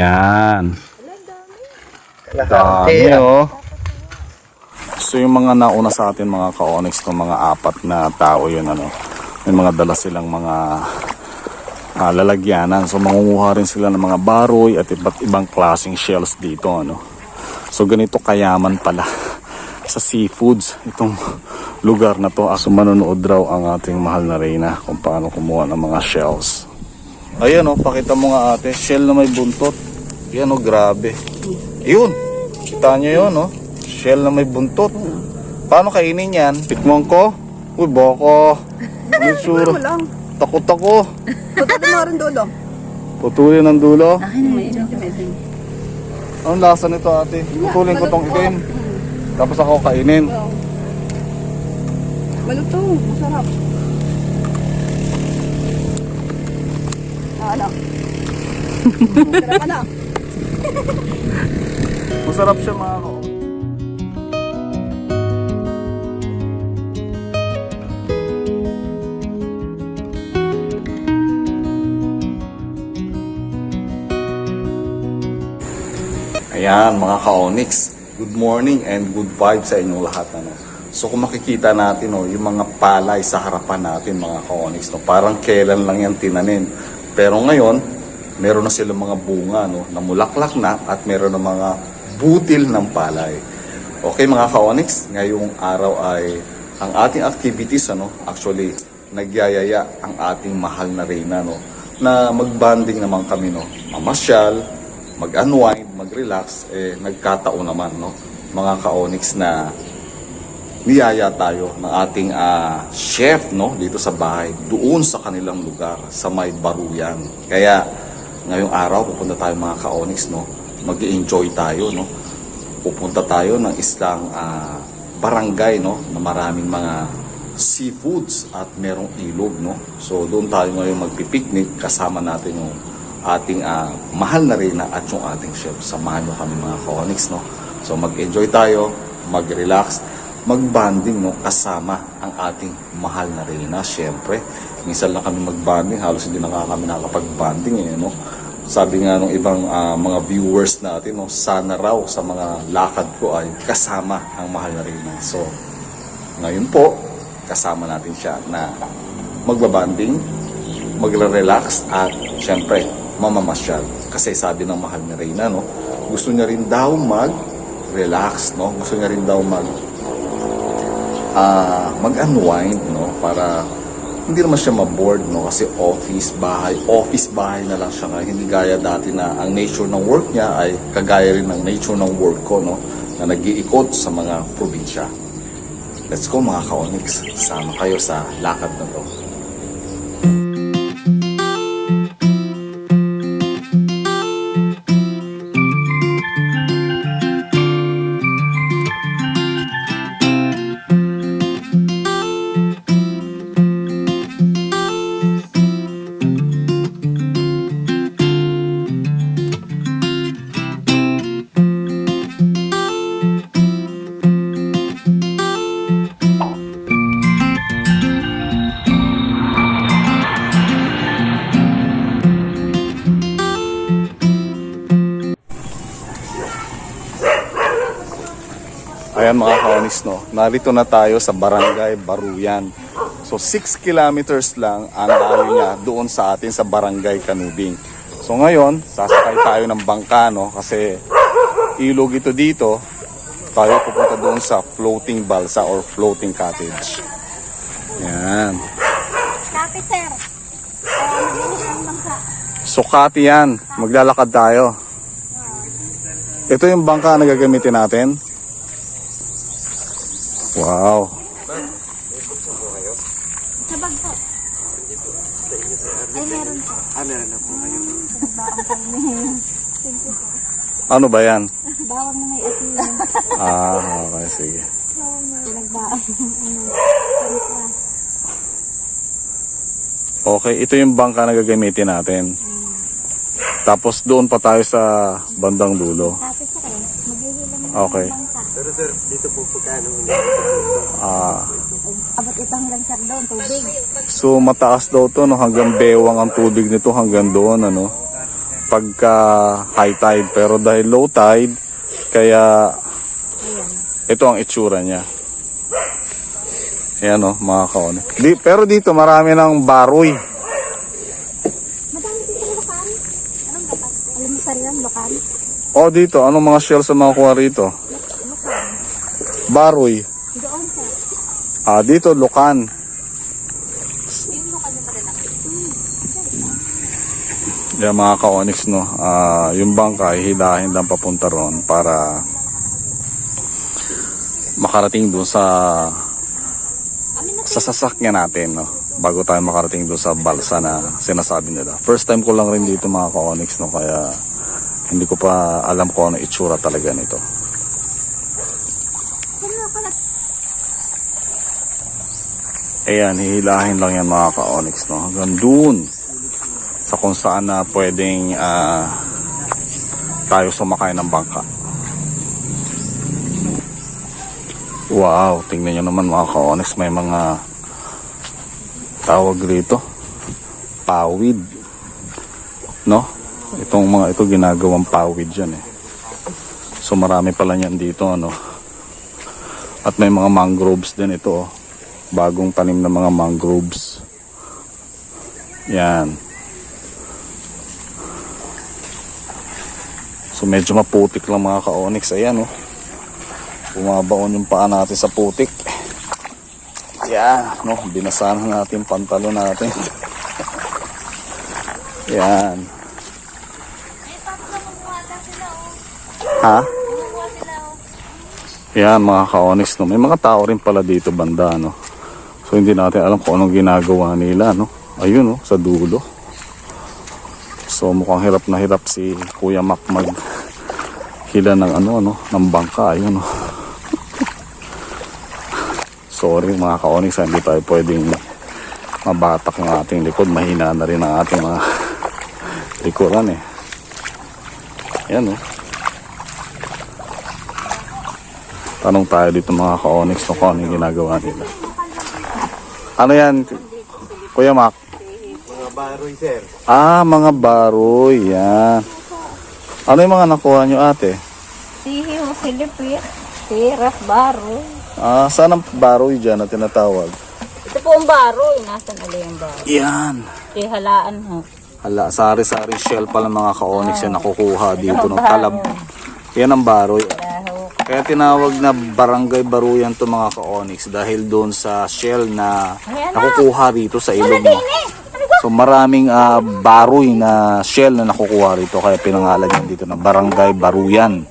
Yan. Dami oh. So yung mga nauna sa atin mga ka-onyx no, mga apat na tao yun ano. May mga dala silang mga ah, lalagyanan. So mangunguha rin sila ng mga baroy at iba't ibang klaseng shells dito ano. So ganito kayaman pala sa seafoods itong lugar na to. So manonood raw ang ating mahal na Reyna kung paano kumuha ng mga shells. Ayan oh, pakita mo nga ate, shell na may buntot. Yan oh, grabe. Yun. Kita nyo yun, no? Shell na may buntot. Paano kainin yan? Tikmon ko. Uy, boko. Ano yung sura? lang. Takot ako. Pagkata mo rin dulo. Putulin ang dulo. Akin na may medyo. Anong lasa nito ate? Putulin ko tong itim. Tapos ako kainin. Malutong. Masarap. Ah, ano? Masarap ano? Masarap siya mga ko. Ayan mga ka-onyx, good morning and good vibes sa inyong lahat. Ano? So kung makikita natin no, yung mga palay sa harapan natin mga ka-onyx, no, parang kailan lang yan tinanim. Pero ngayon, meron na silang mga bunga no, na mulaklak na at meron na mga butil ng palay. Okay mga ka-onyx, ngayong araw ay ang ating activities, ano, actually, nagyayaya ang ating mahal na Reyna, no, na magbanding naman kami, no, mamasyal, mag-unwind, mag-relax, eh, nagkataon naman, no, mga ka-onyx na niyaya tayo ng ating ah, chef no dito sa bahay doon sa kanilang lugar sa may Baruyan. Kaya ngayong araw pupunta tayo mga ka-onyx no. Mag-enjoy tayo no. Pupunta tayo ng islang ah, barangay no na maraming mga seafoods at merong ilog no. So doon tayo ngayon magpipiknik kasama natin yung ating ah, mahal na Reyna at yung ating chef. Samahan nyo kami mga ka-onyx no. So mag-enjoy tayo, mag-relax magbanding no kasama ang ating mahal na Reyna syempre minsan lang kami magbanding halos hindi na kami nakakapag-banding eh no? Sabi nga ng ibang ah, mga viewers natin no sana raw sa mga lakad ko ay kasama ang mahal na Reyna so ngayon po kasama natin siya na magbabanding magre-relax at syempre mamamasyal. Kasi sabi ng mahal ni Reyna no gusto niya rin daw mag relax no? Gusto niya rin daw mag ah mag-unwind no? Para hindi naman siya ma-bored no? Kasi office bahay office bahay na lang siya ngayon hindi gaya dati na ang nature ng work niya ay kagaya rin ng nature ng work ko no? Na nag-iikot sa mga probinsya. Let's go mga ka-onyx. Sama kayo sa lakad na to Narito na tayo sa Barangay Baruyan. So 6 kilometers lang ang layo niya doon sa atin sa Barangay Kanubing. So ngayon, sasakay tayo ng bangka, no? Kasi ilog ito dito. Tayo pupunta doon sa floating balsa or floating cottage. Yan. Copy, sir. Sukati yan. Maglalakad tayo. Ito yung bangka na gagamitin natin. Wow. Sa bag po. Ay, meron po. Ah, meron na po kayo. Ano ba yan? Bawang na may asin. Ah, okay, sige. Pinagbaan. Okay, ito yung bangka na gagamitin natin. Tapos doon pa tayo sa bandang dulo. Copy, sir. Okay. Pero sir, dito po pagkano Ah, Abot ito hanggang sir doon, tubig. so mataas daw to no hanggang bewang ang tubig nito hanggang doon ano. pagka high tide. Pero dahil low tide, kaya ito ang itsura niya. Ayan o, mga kaone. Di, pero dito marami ng baroy. Madami dito sa Locan. Anong dapat? Alam mo sa rin, Locan? O dito, anong mga shells ang makukuha rito? Baroy. Doon sa. Ah, dito, Lukan. Yan mga ka-onyx, no? Ah, yung bangka, hihilahin lang papunta ron para makarating doon sa sa sasakyan natin, no? Bago tayo makarating doon sa balsa na sinasabi nila. First time ko lang rin dito mga ka-onyx, no? Kaya hindi ko pa alam kung ano itsura talaga nito. Ayan, hihilahin lang yan mga ka-onyx, no? Hanggang doon sa kung saan na pwedeng ah, tayo sumakay ng bangka. Wow, tingnan nyo naman mga ka-onyx, may mga tawag rito. Pawid. No? Itong mga ito ginagawang pawid yan eh. So marami pala niyan dito, ano? At may mga mangroves din ito, oh bagong tanim ng mga mangroves. Yan. So medyo maputik lang mga ka-onyx. Ayan oh. Bumabaon yung paa natin sa putik. Yan. No, binasahan natin yung pantalo natin. Yan. Eh, tapos na mamuwata sila, oh. Ha? Oh. Yan mga ka-onyx no. May mga tao rin pala dito banda no. So hindi natin alam kung anong ginagawa nila no. Ayun no, sa dulo. So mukhang hirap na hirap si Kuya Mac mag hila ng ano ano ng bangka ayun no. Sorry mga ka-onyx hindi tayo pwedeng mabatak ng ating likod. Mahina na rin ang ating mga likuran eh. Yan no. Tanong tayo dito mga ka-onyx no, kung ano yung ginagawa nila. Ano yan? Kuya Mac? Mga baroy, sir. Ah, mga baroy. Yan. Ano yung mga nakuha nyo ate? Sihi mo, Pilipit. Siras, baro. Ah, saan ang baroy dyan na tinatawag? Ito po ang baro. Nasaan ulit yung baro? Yan. Kaya halaan ho. Hala, sari-sari shell pala mga ka-onyx yung nakukuha dito. No? Talab. Yan ang baroy. Kaya tinawag na barangay baruyan to mga ka-onyx dahil doon sa shell na nakukuha rito sa ilog. No? So maraming ah, baroy na shell na nakukuha rito kaya pinangalan yan dito na barangay baruyan.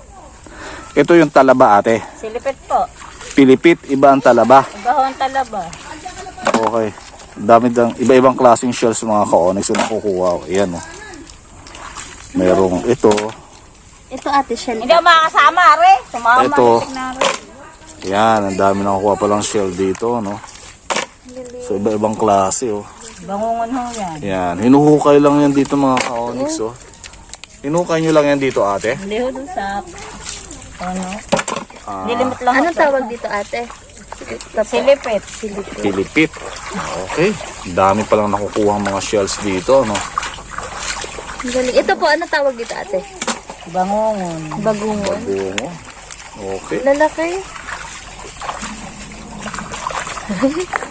Ito yung talaba ate. Silipit po. Pilipit, iba ang talaba. Iba ang talaba. Okay. Dami dang iba-ibang klaseng shells mga ka-onyx na nakukuha. Ayan oh. Merong ito. Ito ate Shell. Hindi ako makakasama, re. Sumama. Ito. na. Yan, ang dami nakukuha palang shell dito, no? So iba-ibang klase oh. Bangungon ho yan. Yan, hinuhukay lang yan dito mga ka-onyx oh. Hinukay nyo lang yan dito ate. Hindi ho doon sa... Ano? Ah, Nilimit lang Anong tawag dito ate? Silipit. Pilipit. Okay. Ang Dami palang nakukuha mga shells dito, no? Ang galing. Ito po, ano tawag dito ate? Bangungon. Bagungon. Bungo. Okay. Lalaki.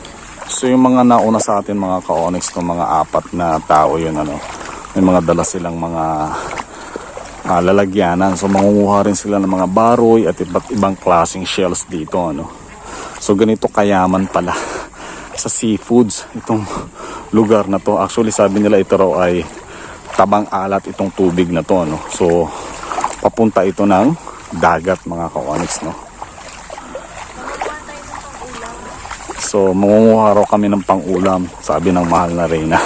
So yung mga nauna sa atin mga ka-onyx no, mga apat na tao yun ano. May mga dala silang mga ah, lalagyanan. So mangunguha rin sila ng mga baroy at iba't ibang klaseng shells dito ano. So ganito kayaman pala sa seafoods itong lugar na to. Actually sabi nila ito raw ay tabang alat itong tubig na to ano. So papunta ito ng dagat mga ka-onyx no. So, mangunguha raw kami ng pang-ulam, sabi ng mahal na Reyna.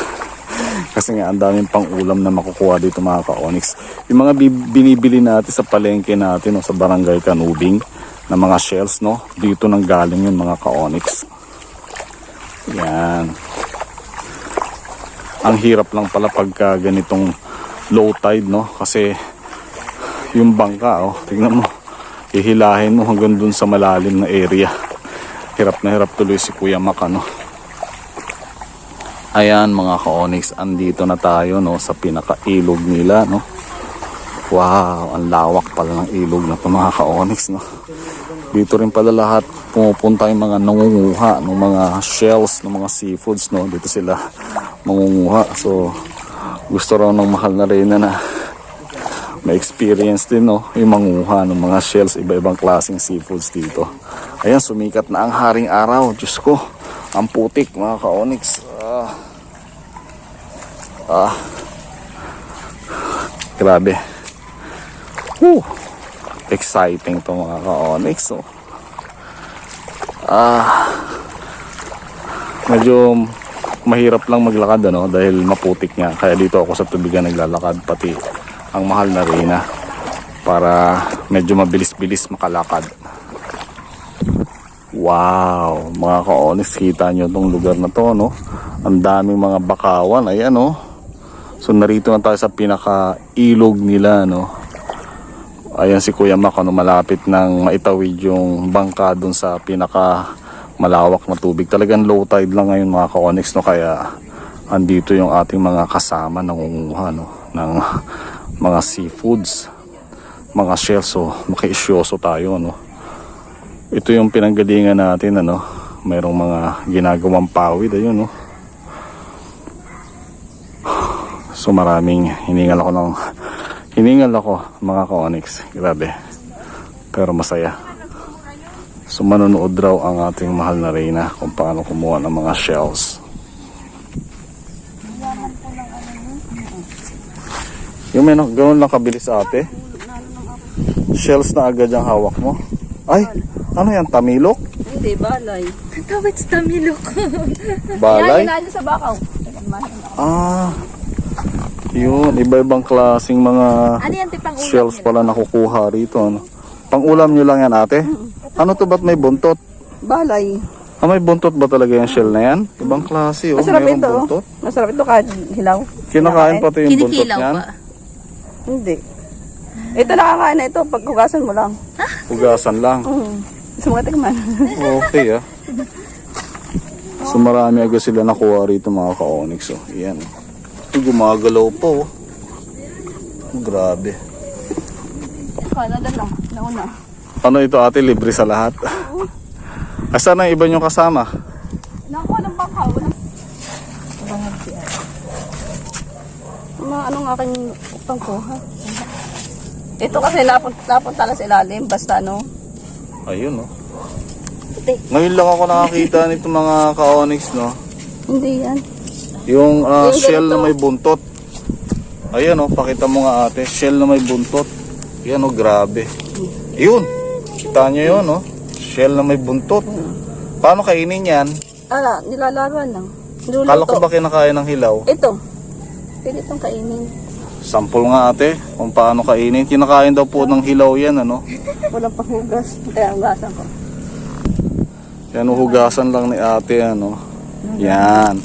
Kasi nga, ang daming pang-ulam na makukuha dito mga ka-onyx. Yung mga bi- binibili natin sa palengke natin o sa barangay Kanubing na mga shells, no? Dito nang galing yun mga ka-onyx. Yan. Ang hirap lang pala pagka ganitong low tide, no? Kasi yung bangka, oh, tignan mo, hihilahin mo hanggang dun sa malalim na area hirap na hirap tuloy si Kuya Mac ano. Ayan mga ka-onyx, andito na tayo no sa pinaka-ilog nila no. Wow, ang lawak pala ng ilog na to mga ka-onyx no. Dito rin pala lahat pumupunta yung mga nangunguha ng mga shells ng mga seafoods no. Dito sila mangunguha. So gusto raw ng mahal na rin na may experience din no yung manguha ng mga shells iba-ibang klaseng seafoods dito. Ayan, sumikat na ang haring araw. Diyos ko, ang putik mga ka-onyx. Ah. Ah. Grabe. Whew. Exciting to mga ka-onyx. Oh. Ah. Medyo mahirap lang maglakad ano dahil maputik nga. Kaya dito ako sa tubigan naglalakad pati ang mahal na reyna para medyo mabilis-bilis makalakad. Wow, mga ka-onyx, kita nyo tong lugar na to, no? Ang daming mga bakawan, ayan, no? So, narito na tayo sa pinaka-ilog nila, no? Ayan si Kuya Mac, ano, malapit ng maitawid yung bangka dun sa pinaka malawak na tubig. Talagang low tide lang ngayon mga ka-onyx, no? Kaya, andito yung ating mga kasama nangunguha, no? Ng mga seafoods, mga shells, so makiisyoso tayo, no? Ito yung pinanggalingan natin ano. Mayroong mga ginagawang pawid ayun no. So maraming hiningal ako ng hiningal ako mga ka-onyx. Grabe. Pero masaya. So manonood raw ang ating mahal na Reyna kung paano kumuha ng mga shells. Yung may ganun lang kabilis ate. Shells na agad yung hawak mo. Ay, ano yan? Tamilok? Hindi, balay. Tawid sa tamilok. Balay? Yan, sa bakaw. Ah, yun. Iba-ibang klaseng mga ano yan, ulam shells pala nakukuha rito. Ano? Pang-ulam nyo lang yan, ate? Ano to ba't may buntot? Balay. Ah, may buntot ba talaga yung shell na yan? Ibang klase, oh. Masarap Mayroong ito. oh. buntot. Masarap ito kahit hilaw. Kinakain pati yung buntot Kinikilaw niyan. pa. Hindi. Ito nakakain na ito pag hugasan mo lang. Hugasan lang. Mm. Sa mga tikman. Okay, ah. So marami agad sila nakuha rito mga ka-onyx, oh. Yan. Ito gumagalaw pa, oh. Grabe. Canada lang. Nauna. Ano ito ate, libre sa lahat? Asan ang iba nyo kasama? Nakuha ng bakaw. Mga anong aking pangkuha. Ito kasi napun napunta lang sa ilalim. Basta ano. Ayun, no. Ngayon lang ako nakakita nito mga ka-onyx, no. Hindi yan. Yung ah, Yung shell na may buntot. Ayan, no. Pakita mo nga ate. Shell na may buntot. Yan, no. Grabe. Yun. Kita nyo yun, no. Shell na may buntot. Paano kainin yan? Ah, nilalaruan lang. Kala ko ba kinakain ng hilaw? Ito. Pwede itong kainin. Sample nga ate, kung paano kainin. Kinakain daw po ng hilaw yan, ano. Walang panghugas. Kaya hugasan ko. Yan, hugasan lang ni ate, ano. Yan.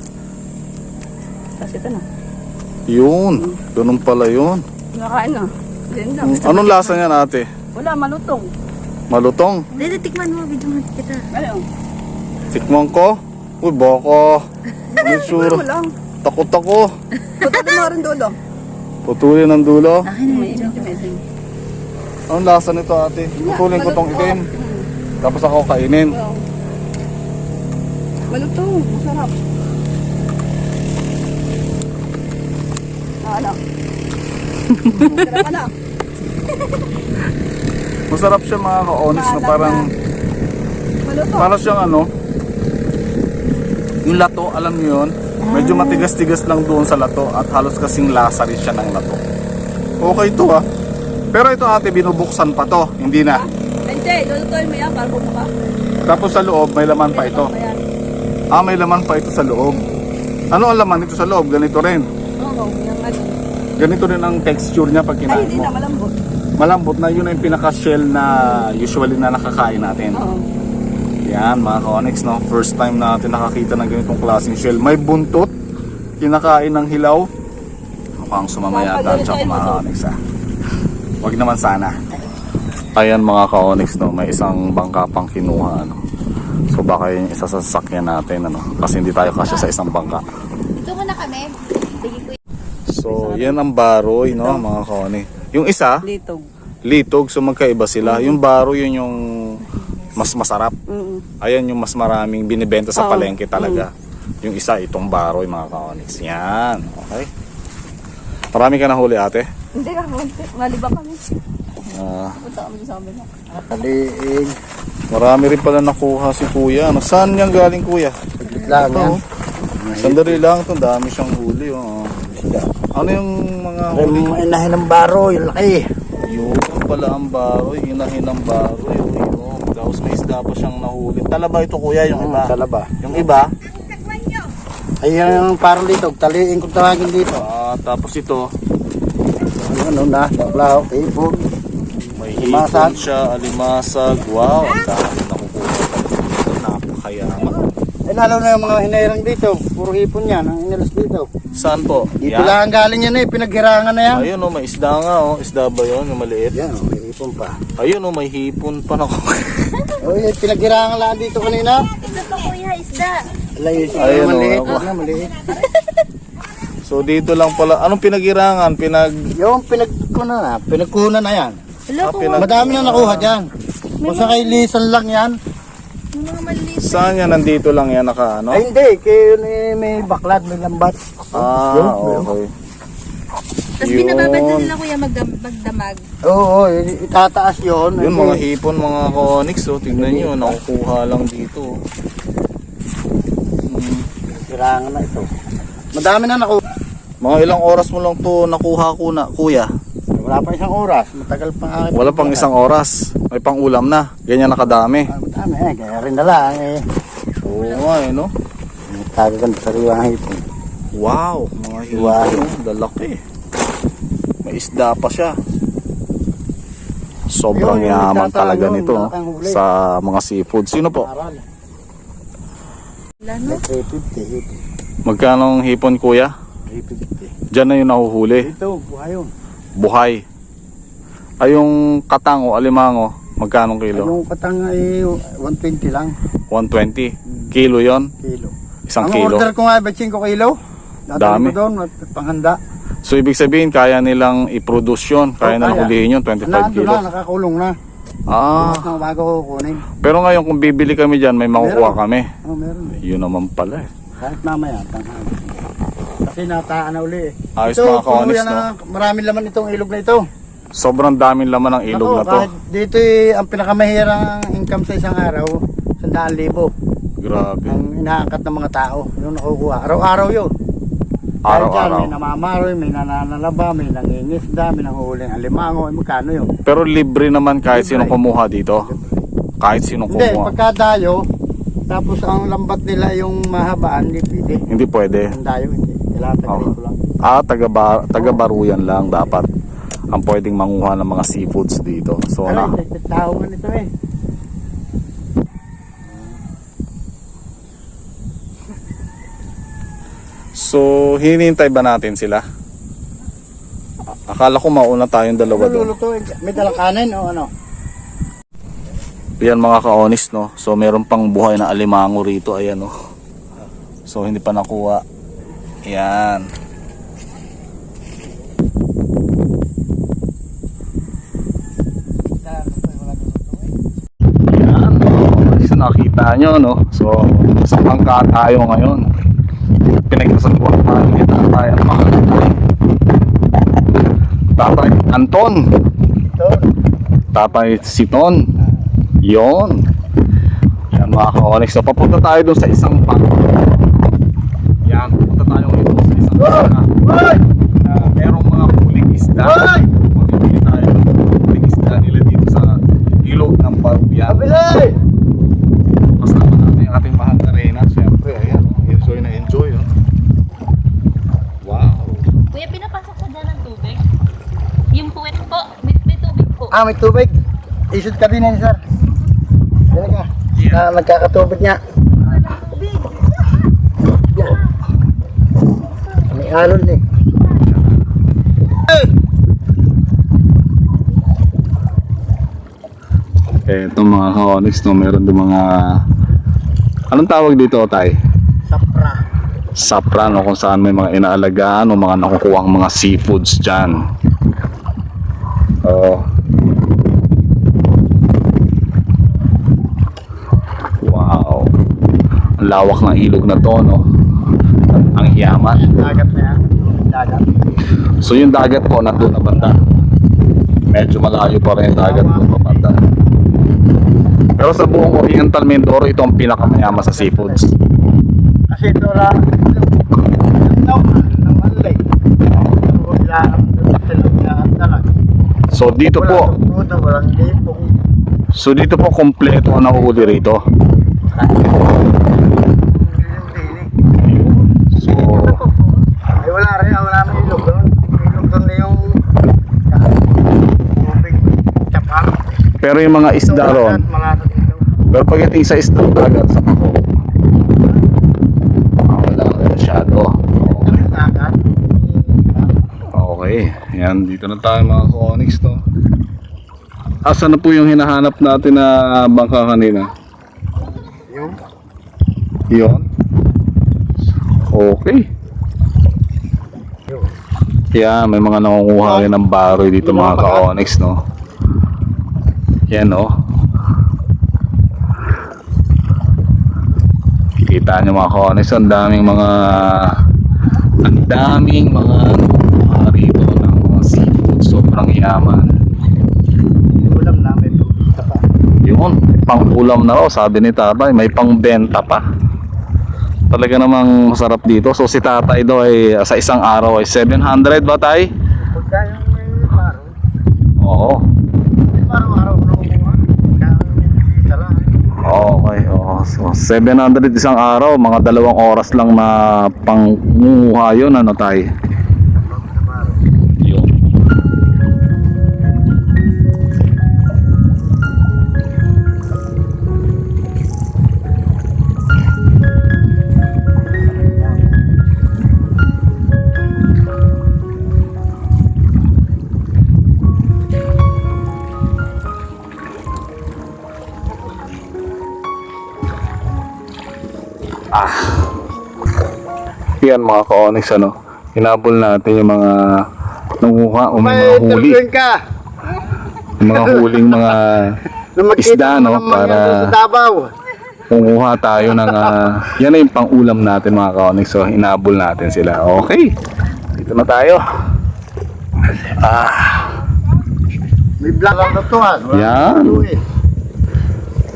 Tapos ito na. Yun. Ganun pala yun. Nakain na. Yan lang. Mm, Anong lasa niyan ate? Wala, malutong. Malutong. Dito, tikman mo, video mo kita. Ano? Tikman ko. Uy, baka. Ano? Wala lang. Takot ako. Putulin mo rin dulo. Putulin ng dulo. Akin na May medyo. Anong lasa nito ate? Putulin ko tong itim. Tapos ako kainin. Malutong. Masarap. Ah, ano? Masarap ka na. Masarap siya mga ka-honest na parang, parang siyang ano, yung lato, alam niyo yun? Medyo matigas-tigas lang doon sa lato at halos kasing lasa rin siya ng lato. Okay to ah. Pero ito ate, binubuksan pa to. Hindi na. Hindi, lulutuin mo yan para bumuka. Tapos sa loob, may laman pa ito. Ah, may laman pa ito sa loob. Ano ang laman nito sa loob? Ganito rin. Oo, yung ano. Ganito rin ang texture niya pag Ay, kinain hindi mo. na malambot. Malambot na yun ang pinaka-shell na usually na nakakain natin. Oo. Yan mga ka-onyx, no? First time natin nakakita ng ganitong klaseng shell. May buntot, kinakain ng hilaw. Mukhang sumamayata siya mga ka-onyx ha. Huwag naman sana. Ayan mga ka-onyx, no? May isang bangka pang kinuha, ano? So baka yun yung isa sa sasakyan natin, ano? Kasi hindi tayo kasya sa isang bangka. Dito muna kami. So, yan ang baroy, no, mga kaoni. Yung isa, Litog. litog, so magkaiba sila. Yung baro, yun yung mas masarap. Mm. Ayan yung mas maraming binibenta sa Oo. palengke talaga. Yung isa, itong baroy, mga kaonix. Yan, okay. Marami ka na huli, ate. Hindi ka, konti. Maliba kami. Ah, Punta kami sa amin. Kaliig. marami rin pala nakuha si kuya. Ano, saan yan galing, kuya? Saglit lang Ito, yan. oh. Sandali lang, ito, dami siyang huli. Oh. Ano yung mga huli? Yung inahin ng baro, yung laki. Yun pala ang baroy, inahin ang baroy. oh, Yun. Tapos may isda pa siyang nahuli. Talaba ito kuya, yung iba. Sa laba. Yung iba, Ay, yung parang dito, taliin kung tawagin dito. ah, tapos ito, Ano, na, baklaw, ipon. may hipon siya, alimasag. Wow, ang dami nakukuha pala dito. Napakayaman. Eh, lalo na yung mga hinayarang dito. Puro hipon yan, ang inilas dito. Saan po? Dito lang galing yan eh, pinaghirangan na yan. Ayun oh, may isda nga oh. Isda ba yun? Yung maliit? Yan, oh, may hipon pa. Ayun oh, may hipon pa na Oh, eh, pinaghirangan lang dito kanina. Ito to kuya, isda. Alay, Ayun, oh, maliit. ako. Maliit. So dito lang pala. Anong pinagirangan? Pinag... Yung pinagkunan na, pinagkunan na yan. Hello, Ah, pinag... Madami na nakuha dyan. Kung sa kay lisan lang yan. Mga maliit. Saan yan? Nandito lang yan naka ano? Ay hindi, kay yun eh, may baklad, may lambat. Ah, Yun, okay. Tapos Yun. binababad na nila kuya magdam- magdamag. Oo, oh, itataas yun. Yun, mga hipon, mga conics, oh. Tignan nyo, nakukuha lang dito. Hmm. Hirangan na ito. Madami na nakuha. Mga ilang oras mo lang to nakuha kuna, kuya? Wala pa isang oras. Matagal pa nga. Wala pang isang oras. May pang ulam na. Ganyan nakadami. Ah, madami eh, kaya rin na lang eh. Oo nga eh, no? Tagagan sa riwang hipon. Wow, mga hipon, Wow. no? Lalaki. May isda pa siya. Sobrang Yun, yung yaman talaga talaga, nito no? huli. sa mga seafood. Sino po? Aral. Wala no? 350, hipon. Magkano ang hipon kuya? 350. Diyan na yung nahuhuli. Ito, buhay yun. Buhay. Ay yung katang o alimango, magkano kilo? Yung katang ay 120 lang, 120. Kilo yon kilo. Isang Ang kilo. order ko nga ay 5 kilo. Dadali Dami. doon, panghanda. So ibig sabihin kaya nilang i-produce yun, kaya Oh, nilang kaya. hulihin yun, 25 Nandun kilo. na, nakakulong na. Ah, na bago kukunin. pero ngayon kung bibili kami dyan, may makukuha Meron. kami. Oh, meron. Yun naman pala eh. Kahit mamaya, tanghali. Kasi nataan na uli eh. Ayos ito, mga yan no? na maraming laman itong ilog na ito. Sobrang daming laman ng ilog Ako, na to. Kahit dito eh, ang pinakamahirang income sa isang araw, 100,000 Grabe. ang inaangkat ng mga tao. Yung nakukuha. Araw-araw yun. Araw-araw. May namamaroy, may nananalaba, may nangingisda, may nanguhuling alimango. Eh, magkano yun? Pero libre naman kahit Libre. sinong kumuha dito. Kahit sinong Hindi, kumuha. pagka dayo, tapos ang lambat nila yung mahabaan, hindi pwede. Hindi pwede. Ang dayo, hindi. Kailangan taga Oh. rito lang. Ah, taga, ba- taga baruyan lang dapat ang pwedeng manguha ng mga seafoods dito. So na, Ay, tao nga nito eh. so hinihintay ba natin sila? Akala ko mauna tayong dalawa doon. Eh. may dalakanin o ano? Yan mga kaonis no. So meron pang buhay na alimango rito ayan no. So hindi pa nakuha. Yan. Yan. no. So nakita nyo no. So sa pangka tayo ngayon. Pinagsasabuhan tayo ni tatay at mga tatay. Anton. Tatay Siton. Yon. Yan mga ka-onyx. So papunta tayo dun sa isang pang. Yan, papunta tayo ngayon Na merong mga huling isda. Tayo ng huling isda nila dito sa ilog ng Barubian. Bilay! Kasama natin yung ating mahal na Reyna. Siyempre, ayan. oh. Enjoy na enjoy. Oh. Wow. Kuya, pinapasok ko dyan ng tubig. Yung puwet po, may, may tubig po. Ah, may tubig. Isod ka din yan, sir. Dali ka. Yeah. Ah, nagkakatubig niya. May alon eh. Eto mga ka-onyx, no, meron din mga... Anong tawag dito, Tay? Sapra. sapra no, kung saan may mga inaalagaan o mga nakukuha mga seafoods dyan. Oh. Wow. Ang lawak ng ilog na to, no? Ang yaman. Dagat na yan. Dagat. So yung dagat po nandun na banda. Medyo malayo pa rin yung dagat doon pa banda. Pero sa buong Oriental Mindoro, ito ang pinakamayaman sa seafoods. Kasi ito na, no, ng malay. Wala nang dalag. So dito po, so dito po kompleto ang nahuhuli rito. So, Ay wala rin, wala may ilog doon. Ilog doon na yung tubig. Tsapa. Pero yung mga isda ron, dito. pero pagdating sa isda dagat sa Pako, ah, wala masyado. Okay, yan dito na tayo mga Onyx to. Asa na po yung hinahanap natin na bangka kanina? Yung Yon. Okay. Yan, may mga nangunguha rin ng baroy dito mga ka-onyx, no? Yan, no? Kita nyo mga ka-onyx, ang daming mga ang daming mga nangunguha rito ng mga seafood. Sobrang yaman. ulam namin. Tsapa. Yun, pang ulam na raw, sabi ni tatay, may pang benta pa. Talaga namang masarap dito. So si tatay daw ay sa isang araw ay 700 ba tay? Pagka yung may paro, Oo. may paro araw na kumuha. Pagka may tala. Okay, oo. So 700 isang araw, mga dalawang oras lang na pangunguha yun, ano tay? Yan mga ka-onyx ano. Hinabol natin yung mga nanguha o mga huli. ka. Yung mga huling mga Na Isda, no, para-. Kumuha tayo ng ah, yan na yung pang-ulam natin mga ka-onyx. So hinabol natin sila. Okay. Dito na tayo. Ah, May vlog lang natuhan. Yan.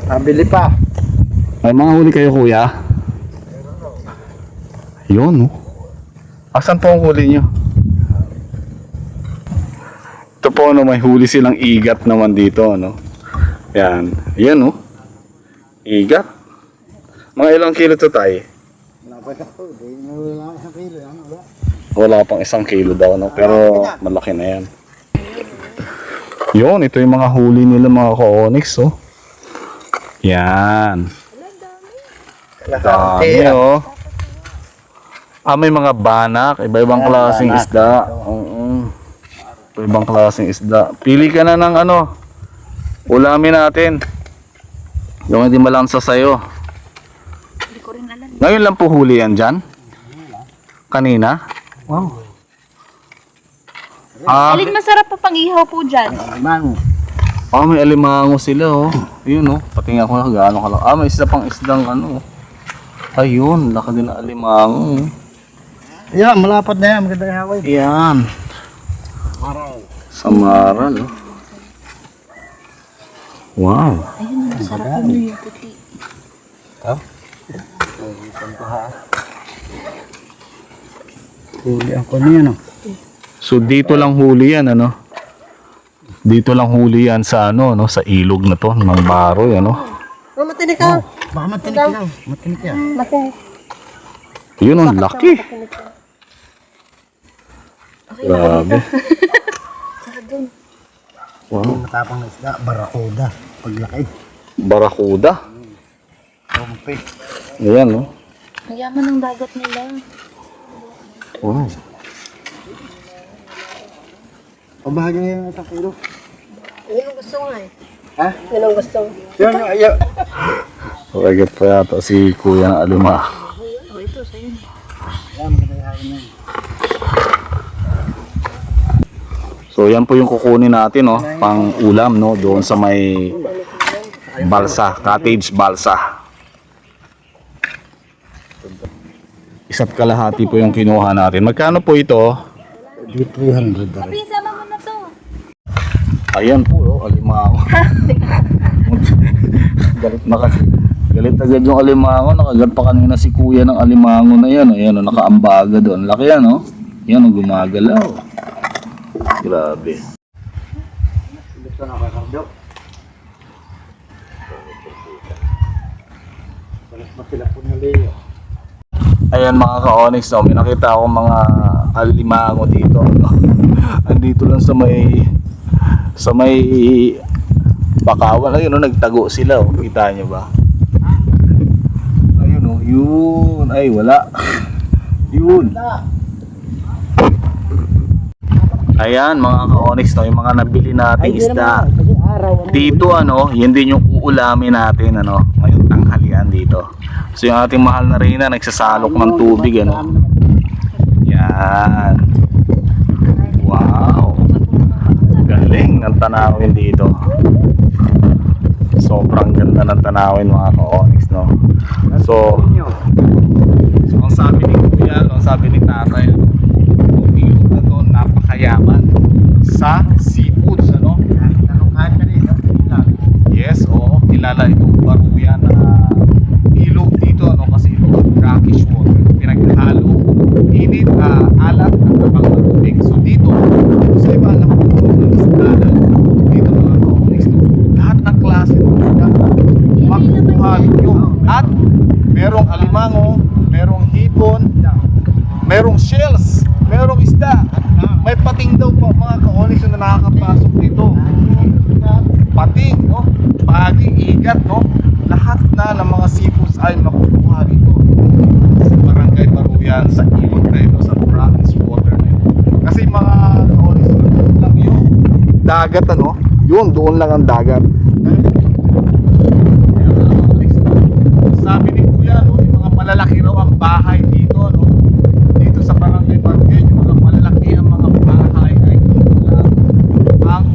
Pabili pa. may mga huli kayo kuya. Yun, oh. Asan po ang huli nyo? Ito po, no, may huli silang igat naman dito, no? Yan. Yan, oh. Igat. Mga ilang kilo to tayo? Wala pang isang kilo daw, no? Pero malaki na yan. Yun, ito yung mga huli nila mga ka-onyx, oh. Yan. Dami, oh. Ah, may mga banak, iba-ibang klaseng banak. isda. Oo. Iba-ibang klaseng isda. Pili ka na ng ano, ulamin natin. Yung hindi malansa sa'yo. Hindi ko rin alam. Ngayon lang po huli yan dyan? Kanina? Wow. Ah, Alin masarap pa pang ihaw po dyan? Mango. ah, may alimango sila oh. Ayun oh, patingnan ko na gaano kalaki. Ah, may isa pang isdang ano. Ayun, laki din na alimango. Yan, malapad na yan. Maganda yung haway. Yan. Maraw. Samaran oh. Wow. Ayun, masarap yun yung puti. Huli ako niya, no? So dito lang huli yan ano. Dito lang huli yan sa ano no sa ilog na to ng baroy ano. Oh, matinik ka. Baka matinik yan. Matinik yan. Matinik. Yun ang laki. Grabe. Wow. Matapang na isda. Barakuda. Paglaki. Barakuda. Kumpi. Ayan no. Ang yaman ng dagat nila. Wow. Pabahagi niya yung isang kilo. Yun ang gusto nga eh. Ha? Yun ang gusto. Yun, yun, yun. Pagkat pa yata si Kuya ng Alima. Oh, ito, sa'yo. maganda yung hangin niya. So yan po yung kukunin natin no, pang ulam no, doon sa may balsa, cottage balsa. Isa't kalahati po yung kinuha natin. Magkano po ito? Di 300 na rin. Sama mo na to. Ayan po, oh, alimango. galit na kasi. Galit agad yung alimango. Nakagat pa kanina si kuya ng alimango na yan. Ayan, oh, nakaambaga doon. Laki yan, oh. Yan, oh, gumagalaw. Grabe. Gusto na kakardo. Ayan mga ka-onyx, no, may nakita akong mga alimango dito. No? Andito lang sa may sa may bakawan. Ayun, no, nagtago sila. Oh. Kita nyo ba? Ayun, oh, yun. Ay, wala. Yun. Ayan mga ka-onyx, no, yung mga nabili nating isda. Araw. Dito ano, yun din yung uulamin natin ano, ngayong tanghalian dito. So yung ating mahal na Reyna nagsasalok ng tubig ano. Yan. Wow. Galing ng tanawin dito. Sobrang ganda ng tanawin mga ka-onyx no. So, so ang sabi ni Kuya, ang sabi ni Tatay, ano, yung ilog na to napakayaman sa seafoods ano. No? Yes, oo. Kilala itong baruyan na ilog dito ano kasi ito brackish water. Pinaghalo, init, ah, alat at kapag matubig. So dito, dito sa iba alam ko ito ng isda dito mga kaonix to. Lahat ng klase ng isda makukuha ninyo. At merong alimango, merong hipon, merong shells, merong isda. May pating daw po mga kaonix na nakakapasok dito pating, no? Paging, igat, no? Lahat na ng mga seafoods ay makukuha dito sa Barangay Baruyan, sa ilog na ito, sa brackish water na ito. Kasi mga kaolis, doon lang yung dagat, ano? Yun, doon lang ang dagat. Sabi ni Kuya, no? Yung mga malalaki raw ang bahay dito, no? Dito sa Barangay Baruyan, yung mga malalaki ang mga bahay ay dito lang ang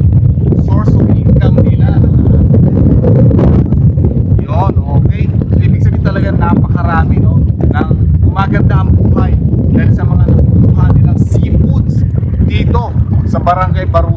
source of income nila. Yun, okay. Ibig sabihin talaga napakarami, no? Nang gumaganda ang buhay dahil sa mga nakukuha nilang seafoods dito sa Barangay River.